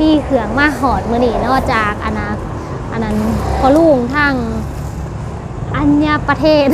มีเขื่องมาหอดมือนี่นอกจากอันนะอันนั้นพอลุงทั้งอัญญประเทศ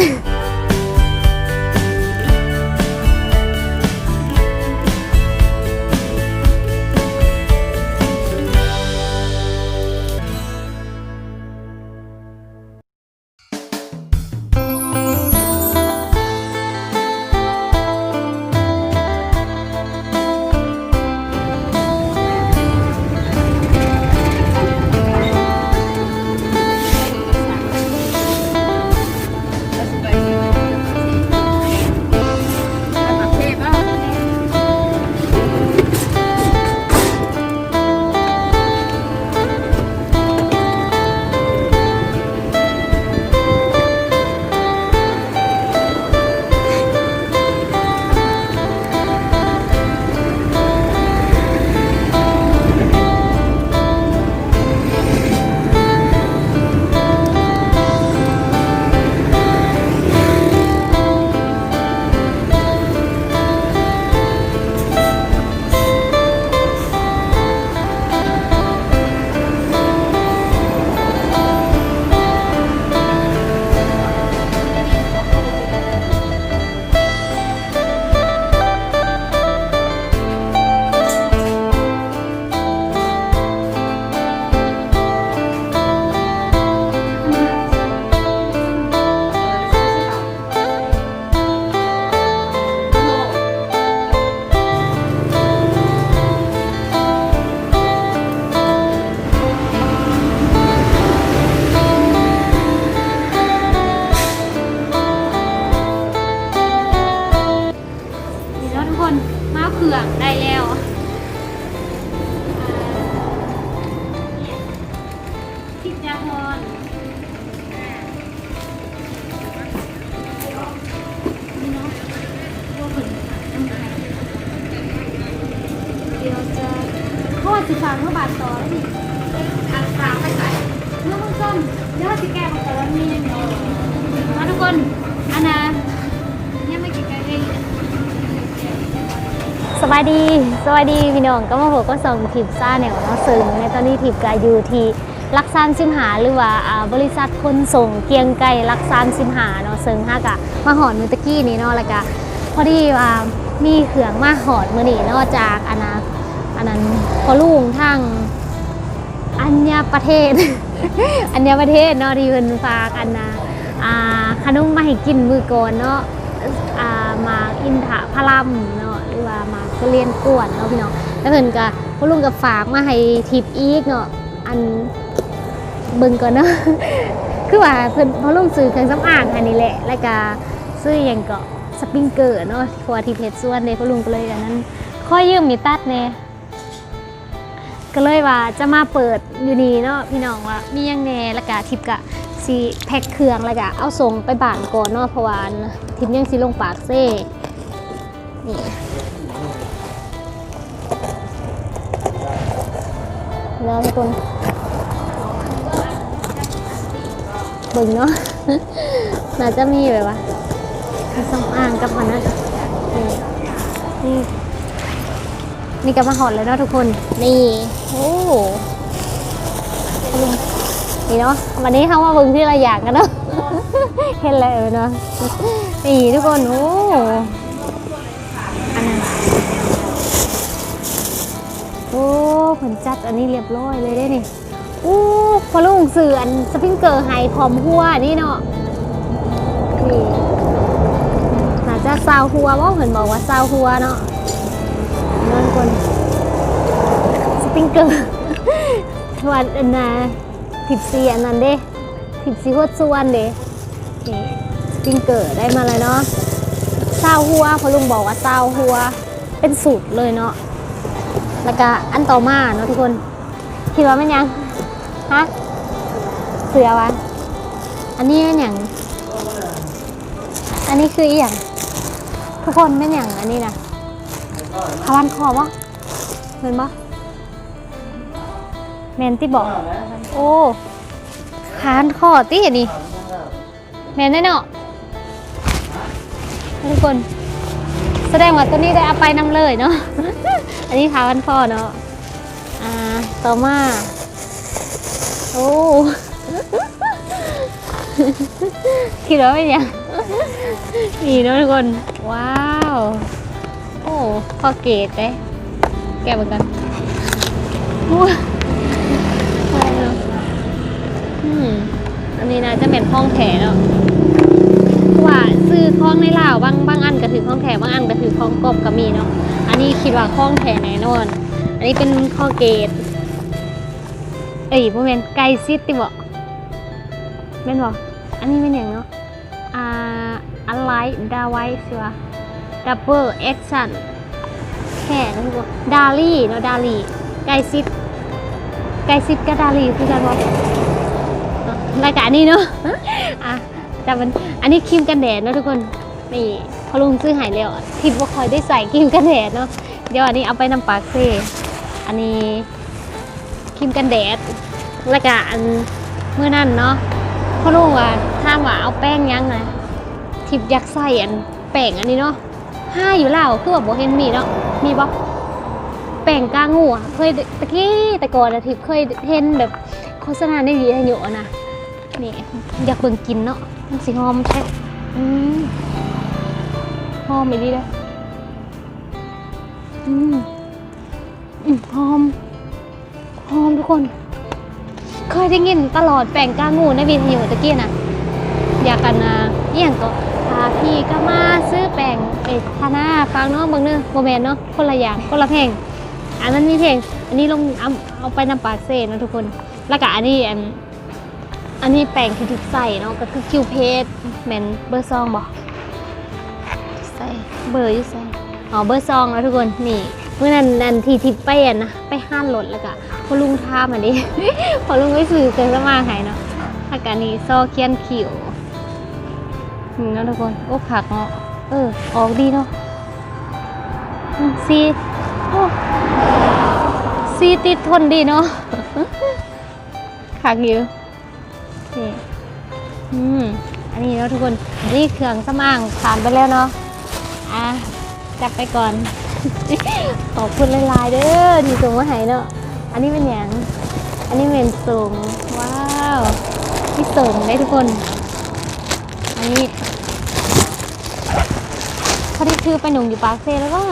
พยาพรนี่เนาะว่าผลต้องใครเดี๋ยวจะข้อสิบสามเมื่อบาทต่อแล้วดิอันสามไปใส่เมื่อต้นต้นเดี๋ยวสิแก้มาแต่ว่ามีมาทุกคนอันนะยังไม่กี่ไกลเลยสวัสดี สวัสดีพี่น้องก็มาพบก็ส่งทิปซ่าแนวเนาะซึ่งในตอนนี้ทิปก็อยู่ที่ ลักซามซิมหาหรือว่าบริษัทคนส่งเกียงไก่ลักซามซิมหาเนาะซึ่งฮากะมาหอดมือตะกี้นี้เนาะแล้วก็พอดีว่ามีเครื่องมาหอดมือนี่เนอกจากอันนะอันนั้นพอลุงทางอัญญประเทศ อัญญประเทศเนาะที่เพิ่นฝากอันนะอ่าขนมมาให้กินมือก่อนเนาะมาอินทะพลัมเนาะหรือว่ามาเรียนกวนเนาะพี่น้องแล้วเพิ่นก็พอลุงกับฝากมาให้ทิปอีกเนาะอัน เบิ่งก่อนเนาะคือว่าเพิ่นพอลงซื้อเครื่องสำอางอันนี้แหละ แล้วก็ซื้อหยังก็สปริงเกอร์เนาะพราะว่าที่เพชรส่วนเด้พอลุงก็เลยอันนั้นขอยืมมีตัดแหน่ก็เลยว่าจะมาเปิดอยู่นี่เนาะพี่น้องว่ามีหยังแน่แล้วก็ทิปก็สิแพ็คเครื่องแล้วก็เอาส่งไปบ้านก่อนเนาะเพราะว่านทิปยังสิลงปากเซ่นี่แล้วทุกคน บึงเนาะน่าจะมีแบบว่าเครื่องสำอางกับมันนะนี่นี่นี่ก็มาหอดเลยเนาะทุกคน นี่โอ้นี่เนาะวันนี้เขามาบึงที่เราอยากกันเนาะเห็นเลยเนาะนี่ทุกคนโอ้อันนั้นโอ้ผลจัดอันนี้เรียบร้อยเลยได้นี่ อู้พอลุงสื่ออันสปริงเกอร์ไฮพร้อมหัวนี่เนาะนี่น่าจะซาวหัวว่าเห็นบอกว่าซาวหัวเนาะนั่นคนสปริงเกอร์วันอันน่ะทิปซีอันนั้นเด้ทิปซีหัวส่วนเด้นี่สปริงเกอร์ได้มาเลยเนาะซาวหัวพราะลุงบอกว่าซาวหัวเป็นสูตรเลยเนาะแล้วก็อันต่อมาเนาะทุกคนคิดว่ามันยัง ฮะ เสือวะ อันนี้เป็นอย่าง อันนี้คืออีหยังทุกคนเป็นอย่างอันนี้นะพาวันคอปะเห็นปะแมนที่บอก โอ้คานคอตี้นี่แมนแน่เนาะทุกคน แสดงว่าตัวนี้ได้เอาไปนำเลยเนาะ อันนี้ทาวันพ่อเนาะ อ่า ต่อมา อ้คิดว่าเป็นยังนี่นะทุกคน ว้าว โอ้พอเกตเลยแกะเหมือนกันว้าวใช่เนาะอันนี้นะจะเป็นห้องแถเนาะว่าซื้อข้องในลาวบางบางอันก็ถือข้องแถบางอันก็ถือข้องกบก็มีเนาะ อันนี้คิดว่าข้องแถแน่นอน อันนี้เป็นข้อเกต เอ้ยพวกแมนไก่ซิตติบอกแม่นบอกอันนี้เป็นอย่างเนาะอ่าอะไรดาไว้สิวะดับเบิลแอคชั่นแค่นั้นพวกดาลี่เนาะดาลี่ไก่ซิตไก่ซิตกับดาลี่คือกันบอกรายการนี้เนาะอะแต่มันอันนี้ครีมกันแดดเนาะทุกคนนี่พอลุงซื้อหายแล้วทิพว่าคอยได้ใส่ครีมกันแดดเนาะเดี๋ยวอันนี้เอาไปนำปากเซ่อันนี้ ครีมกันแดด แล้วก็อันเมื่อนั้นเนาะพ่อลุงว่าถ้ามว่าเอาแป้งยังไงทิพย์อยากใส่อันแป้งอันนี้เนาะห้าอยู่แล้วคือแบบโบเห็นมีเนาะมีบ่แป้งกางูอะเคยตะกี้แต่ก่อนอะทิพย์เคยเห็นแบบโฆษณาในวีดีโอนะนี่อยากเบิ่งกินเนาะมันสิหอมใช่อืมหอมไปดีเลยอืมอืมหอม หอมทุกคน เคยได้ยินตลอดแป่งกางูในวิทยุตะกี้นะอยากกันนะอหย่างก็พาพี่ก็มาซื้อแป่งเอทานาฟังนาะเบางเนื้อโมเมนเนาะคนละอย่างคนละเพลง อันนั้นมีเพลง อันนี้ลงเอาเอาไปนำปากเซ่นะทุกคน แล้วก็อันนี้อันอันนี้แป่งที่ถูกใส่เนาะก็คือคิวเพจแมนเบอร์ซองบอกใส่เบอร์อยู่ใส่อ๋อเบอร์ซองแล้วทุกคนนี่เมื่อนั้นนันทีทิปไปอะนะไปห้านรถแล้วก็ พอลุงท่ามาดิ พอลุงไปซื้อเครื่องสมางใหายเนาะอาการนี้ซอเคียนขิวนี่เนาะทุกคน โอ้ผักเนาะ เออ ออกดีเนาะซีโอ้ซีติดทนดีเนาะผักอยู่นี่อืม อันนี้เนาะทุกคน นี่เครื่องสมางผ่านไปแล้วเนาะ อะ จับไปก่อน ขอบคุณหลายๆเด้อที่ส่งมาให้เนาะ นนี้เป็นอย่างอันนี้เป็นส่งว้าวที่ส่งได้ทุกคน อันนี้เขาได้ซื้อไปหนุ่งอยู่ปากเซ่แล้วก็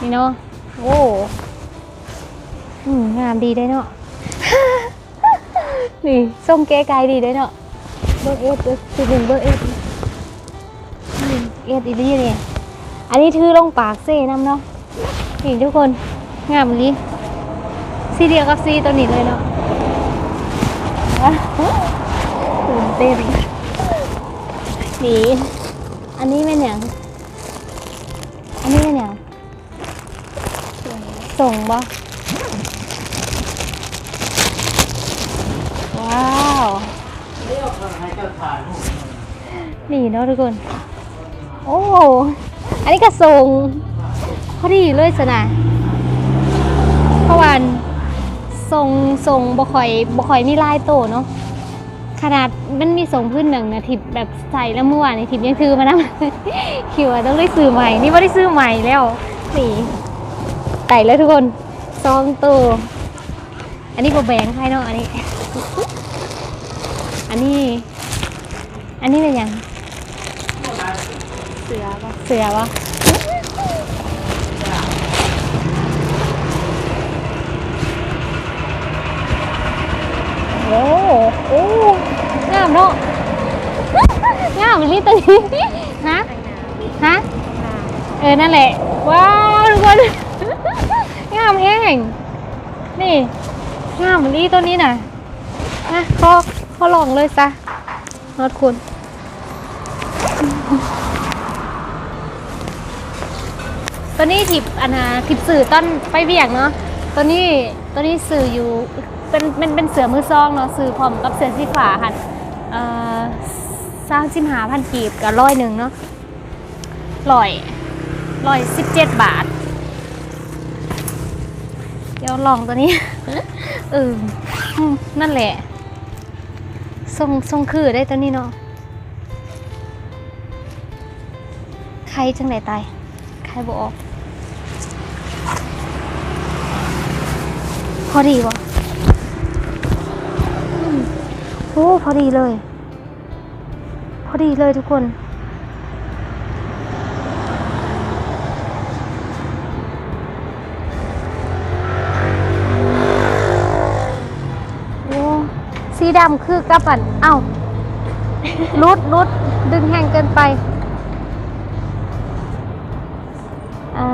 นี่เนาะโอ้อืมงามดีได้เนาะนี่ส่งเก๋ไกลดีได้เนาะเบอร์เอสสิบหนึ่งเบอร์เอสอืมเอสอีลี่เนี่ยอันนี้ถือลงปากเซ่น้ำเนาะนี่ทุกคนงามลี ซีเดียวกับซีตัวนี้เลยเนาะตื่นเต้นนี่อันนี้เป็นอย่างอันนี้เป็นอย่างส่งบ่ว้าวนี่เนาะทุกคน โอ้ อันนี้ก็ส่งพอดีเลยสนะเพราะวา อันส่งส่งบ่ค่อยบ่ค่อยมีลายโตเนาะขนาดมันมีส่งพื้นหนึ่งนะทิปแบบใส่แล้วเมื่อวานในทิปยังถือมานะ คิดว่าต้องได้ซื้อใหม่ นี่ว่าได้ซื้อใหม่แล้วนี่ไก่แล้วทุกคนซองตัว อันนี้บ่แบงใครเนาะอันนี้ อันนี้ อันนี้เป็นยัง เสือปะเสือปะ โอ้โอ้งามเนาะงามลิตัวนี้ฮะฮะเออนั่นแหละ ว้าวทุกคนงามแห้งนี่งามลีตัวนี้น่ะนะขอขอลองเลยซะนอดคุณตัวนี้ทิปอันนะทิปสื่อต้นไปเบียกเนาะตัวนี้ตัวนี้สื่ออยู่ เป็นเป็นเป็นเสือมือซองเนาะสื่อพร้อมกับเสือสีฟ้าค่ะเอ่อสร้างชิมหาพันกีบกับร้อยหนึ่งเนาะร้อยร้อยสิบเจ็ดบาท เดี๋ยวลองตัวนี้เออนั่นแหละทรงทรงคือได้ตัวนี้เนาะใครจังไหนตายใครบอกออกพอดีวะ โอ้พอดีเลย พอดีเลยทุกคน โอ้สีดำคือกับอัน เอ้ารุดรุดดึงแห้งเกินไปอ่า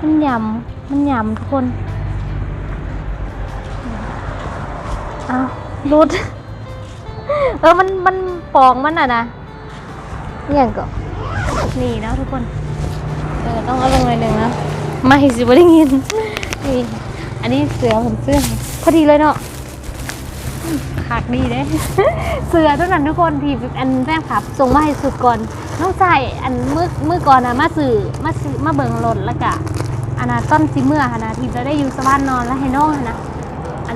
มันยำมันยำทุกคน อ้าวรุด เออมันมันปองมันอะนะอย่างก็นี่นะทุกคน เออต้องเอาลงหน่อยหนึ่งนะไม่สิบ่ได้ยินนี่อันนี้เสือผมเสื้อพอดีเลยเนาะขากดีเด้ เสือตัวนั้นทุกคนที่อันแป้งผับส่งมาให้สุดก่อนน้องใส่อันมือมือก่อนนะมาสื่อมาซื้อมาเบิ่งรถแล้วก็อันนะต้นสิเมื่อนะทีจะได้อยู่สวรรค์นอนแล้วให้น้องนะ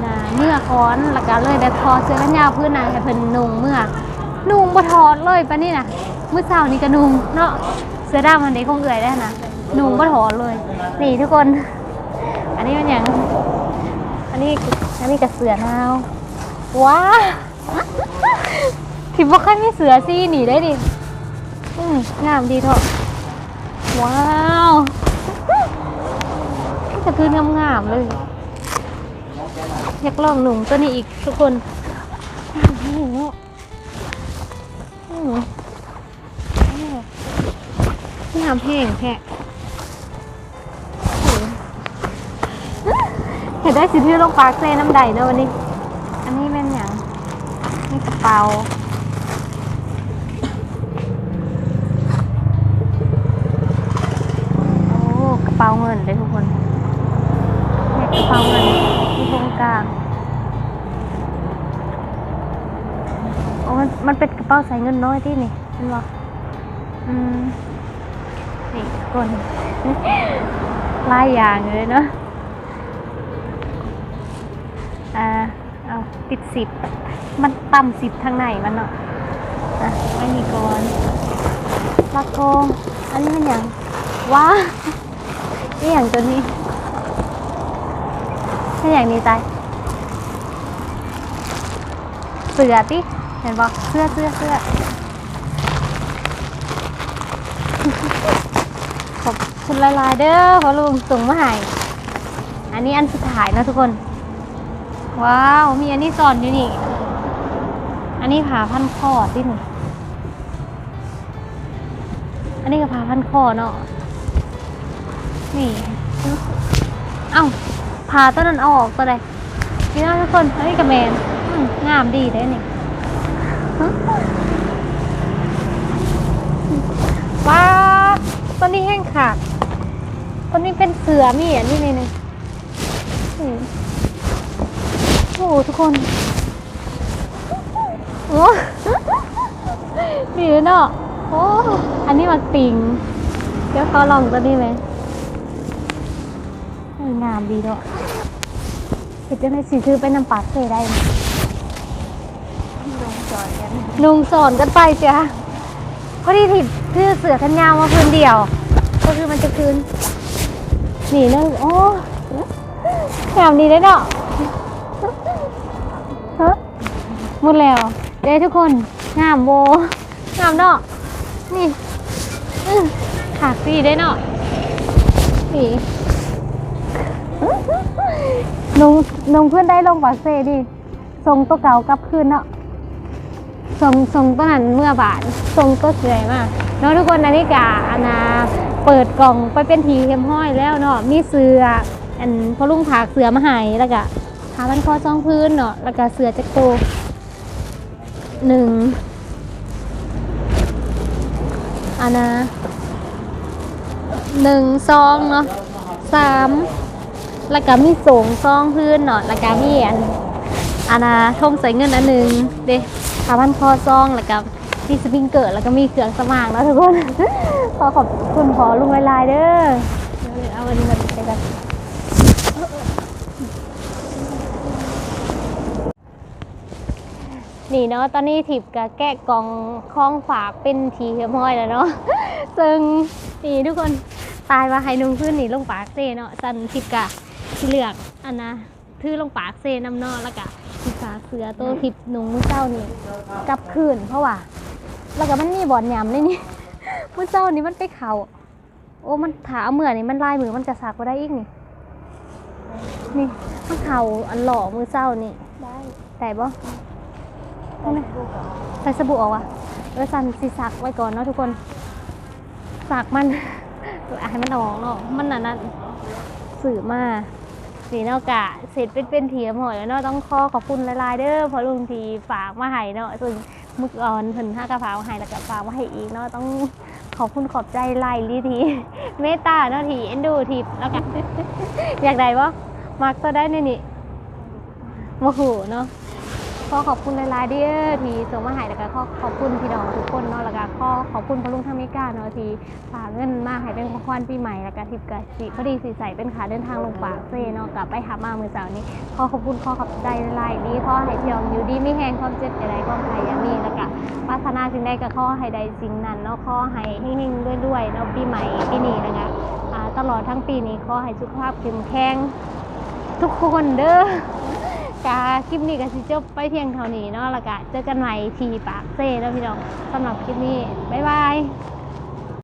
นะเมื่อค้อนแล้วก็เลยได้ทอเสื้อกันยาวพื้นน่ะให้เพิ่นนุ่งเมื่อนุ่งบ่ถอดเลยปะนี่นะมื้อเช้านี่ก็นุ่งเนาะเสื้อดำอันนี้คงเอื่อยได้นะนุ่งบ่ถอดเลย นี่ทุกคน อันนี้เป็นอย่างอันนี้อันนี้กับเสือนาวว้าถิบว่าค่อยมีเสือซี่หนีได้ดิอืมงามดีเถอะว้าวกระทืนงามๆเลย อยากลองหนุ่มตัวนี้อีกทุกคนอืมอืมงามแห้งแท้เห็นได้สิที่ลงปากเซน้ำใดเนอะวันนี้ อันนี้เป็นอย่างนี่กระเป๋าโอ้กระเป๋าเงินเลยทุกคน เนี่ยกระเป๋าเงินที่ตรงกลางโอ้มันมันเป็นกระเป๋าใส่เงินน้อยที่นี่เห็นปะอืมนี่กคนลายอย่างเลยเนาะอ่าเอาติดสิบมันต่ำสิบทางไหนมันเนาะอะไม่มีก่อนละโกงอันนี้มันอย่างว้านี่อย่างตัวนี้ นี่อย่างนี้ใจเสือติเห็นปะเสื้อเสื้อเสื้อขอบคุณลายๆเด้อพอลุงส่งมาให้อันนี้อันสุดท้ายนะทุกคน ว้าว มีอันนี้สอนอยู่นี่ อันนี้ผ่าพันคอที่นี่อันนี้ก็ผ่าพันคอเนาะนี่ เอ้า ผ่าต้นนั้นเอาออกก็ได้นี่นะทุกคนอันนี้กระแมนงามดีได้นี่ว้าต้นนี้แห้งขาดต้นนี้เป็นเสือมีอันนี้นี่นึงโอ้ทุกคนโอ้ดีเลยเนาะโอ้อันนี้มาติงเดี๋ยวเขาลองตัวนี้ไหมงามดีเนาะ เห็ดจะไม่สีซื้อไปน้ำปลาเซได้ไหมนุงสอนกันไปจ้ะพอดีถิดคือเสือกันยาวมาพื้นเดียว ก็คือมันจะคืนหนีเลยโอ้งามดีเลยเนาะฮะหมดแล้วเด้ทุกคนงามโบงามเนาะนี่อื้อขาสีได้เนาะนี่ นงนงเพื่อนได้ลงปาเซดิทรงตัวเก่ากลับคืนเนาะทรงทรงตัวนั้นเมื่อบาททรงตัวสวยมากเนาะทุกคนนาฬิกาอานาเปิดกล่องไปเป็นทีเข้มห้อยแล้วเนาะมีเสืออันพอลุงผากเสือมาให้แล้วก็หาพันคอซองพื้นเนาะแล้วก็เสือจักรโตหนึ่งอันนะหนึ่งซองเนาะสาม แล้วก็มีสงซองพื้นเนาะแล้วก็มีอันอันนะทงใส่เงินอันหนึ่งเด้สามพันคอซองแล้วก็มีสปริงเกอร์แล้วก็มีเครื่องสมางแล้วทุกคน ขอขอบคุณขอลุงลายเด้อเอาวันนี้มาไปกันนี่เนาะตอนนี้ถิบกับแกะกล่องคล้องฝากเป็นทีเฮียมอยแล้วเนาะซึ่งนี่ทุกคนตายว่าให้นุ่งขึ้นนี่ลงปากเซเนาะสันทิพกะ ที่เลือกอันนะทื่อลงปากเซน้ำเนอแล้วก็ที่ฝากเสือตัวทิพนุ่งมือเจ้านี่กลับคืนเพราะว่า แล้วก็มันมีบ่อนยำเลยนี่มือเจ้านี่มันไปเขา โอ้มันถาเอาเมื่อนี่มันลายมือมันจะสักก็ได้อีกนี่ นี่มันเข่าอันหล่อมือเจ้านี่ได้แต่บ่ได้ลูกเหรอใส่สบู่ออกวะเออสันสิสักไว้ก่อนเนาะทุกคนสักมันอะให้มันออกเนาะมันน่ะนั่นสื่อมา สีเนาะกะเสร็จเป็นเป็นเทียมหอยแล้วเนาะต้องขอขอบคุณหลายๆเด้อเพอลุงทีฝากมาให้เนาะซึ่งมึกอ่อนเพิ่นห้ากระเพราให้แล้วก็ฝากมาให้อีกเนาะต้องขอบคุณขอบใจไล่ลีทีเมตตาเนาะทีเอ็นดูทีแล้วกันอยากได้บ่มักก็ได้ในนี่โมโหเนาะ ขอขอบคุณหลายๆเด้อที่ส่งมาให้แล้วก็ขอขอบคุณพี่น้องทุกคนเนาะแล้วก็ขอขอบคุณพอลุงทางเมกาเนาะที่ฝากเงินมาให้เป็นของขวัญปีใหม่แล้วก็ทิปกะสิพอดีสิใสเป็นขาเดินทางลงปากเซเนาะกลับไปหามามือเสาร์นี้ขอขอบคุณขอขอบใจหลายๆนี้ขอให้พี่น้องอยู่ดีไม่แห้งความเจ็บอะไรความภัยอยางมีแล้วก็ปรารถนาสิ่งใดก็ขอให้ได้สิ่งนั้นเนาะขอให้เฮงๆด้วยๆเนาะปีใหม่ปีนี้นะคะตลอดทั้งปีนี้ขอให้สุขภาพเข้มแข็งทุกคนเด้อ กาคลิปนี้ก็สิจบไปเพียงเท่านี้เนาะแล้วก็เจอกันใหม่ทีปากเซ่แล้วพี่น้องสำหรับคลิปนี้ บ๊ายบาย